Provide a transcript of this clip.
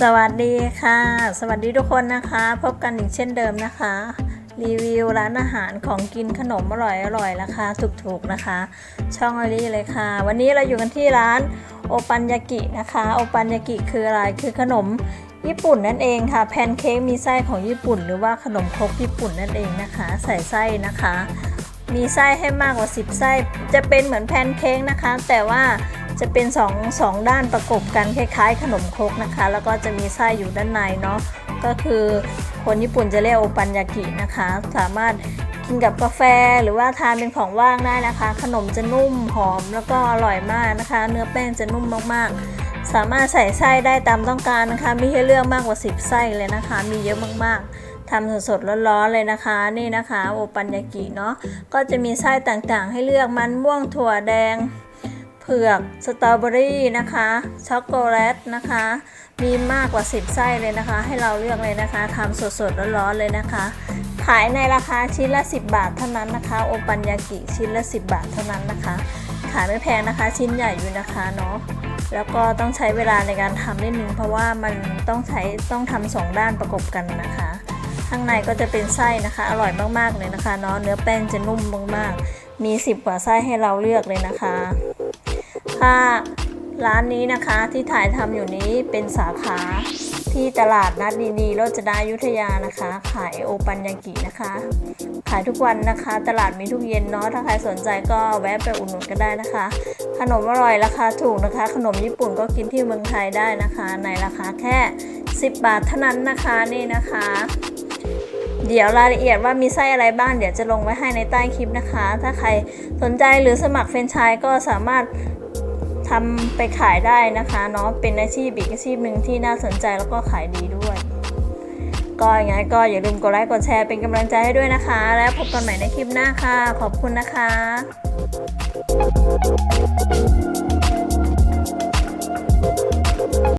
สวัสดีค่ะ สวัสดีทุกคนนะคะ พบกันอีกเช่นเดิมนะคะ รีวิวร้านอาหารของกินขนมอร่อยอร่อยราคาถูกๆนะคะ ช่องอลี่เลยค่ะ วันนี้เราอยู่กันที่ร้านโอปันยากินะคะ โอปันยากิคืออะไรคือขนมญี่ปุ่นนั่นเองค่ะ แพนเค้กมีไส้ของญี่ปุ่น หรือว่าขนมครกญี่ปุ่นนั่นเองนะคะ ใส่ไส้นะคะ มีไส้ให้มากกว่า 10 ไส้ จะเป็นเหมือนแพนเค้กนะคะ แต่ว่า จะเป็น2งสองด้านประกบกันคล้ายๆ ขนมครกนะคะ แล้วก็จะมีไส้อยู่ด้านในเนาะก็คือคนญี่ปุ่นจะเรียกโอปันยากินะคะ สามารถกินกับกาแฟหรือว่าทานเป็นของว่างได้นะคะ ขนมจะนุ่มหอมแล้วก็อร่อยมากนะคะ เนื้อแป้งจะนุ่มมากๆ สามารถใส่ไส้ได้ตามต้องการนะคะ มีให้เลือกมากกว่า 10 ไส้เลยนะคะ มีเยอะมากๆทำสดๆร้อนๆเลยนะคะนี่นะคะ โอปันยากิเนาะก็จะมีไส้ต่างๆ ให้เลือกมันม่วงถั่วแดง เผือกสตรอเบอรี่นะคะช็อกโกแลตนะคะ มีมากกว่า 10 ไส้เลยนะคะ ให้เราเลือกเลยนะคะทำสดๆร้อนๆเลยนะคะ ขายในราคาชิ้นละ 10 บาทเท่านั้นนะคะ โอปันยากิชิ้นละ 10 บาทเท่านั้นนะคะ ขายไม่แพงนะคะ ชิ้นใหญ่อยู่นะคะเนาะแล้วก็ต้องใช้เวลาในการทำนิดนึงเพราะว่ามันต้องใช้ต้องทำสองด้านประกบกันนะคะ ข้างในก็จะเป็นไส้นะคะ อร่อยมากๆเลยนะคะเนาะเนื้อแป้งจะนุ่มมากๆมี 10 กว่าไส้ให้เราเลือกเลยนะคะ ค่ะร้านนี้นะคะที่ถ่ายทำอยู่นี้เป็นสาขาที่ตลาดนัดดีๆโรจนายุทธยานะคะ ขายโอปันยากินะคะ ขายทุกวันนะคะ ตลาดมีทุกเย็นเนาะถ้าใครสนใจก็แวะไปอุดหนุนกันได้นะคะ ขนมอร่อยราคาถูกนะคะ ขนมญี่ปุ่นก็กินที่เมืองไทยได้นะคะ ในราคาแค่ 10 บาทเท่านั้นนะคะนี่นะคะ เดี๋ยวรายละเอียดว่ามีไส้อะไรบ้างเดี๋ยวจะลงไว้ให้ในใต้คลิปนะคะ ถ้าใครสนใจหรือสมัครเฟรนไชส์ก็สามารถ ทำไปขายได้นะคะเนาะเป็นอาชีพอีกอาชีพหนึ่งที่น่าสนใจแล้วก็ขายดีด้วย ก็อย่างไงก็อย่าลืมกดไลค์กดแชร์เป็นกำลังใจให้ด้วยนะคะ แล้วพบกันใหม่ในคลิปหน้าค่ะ ขอบคุณนะคะ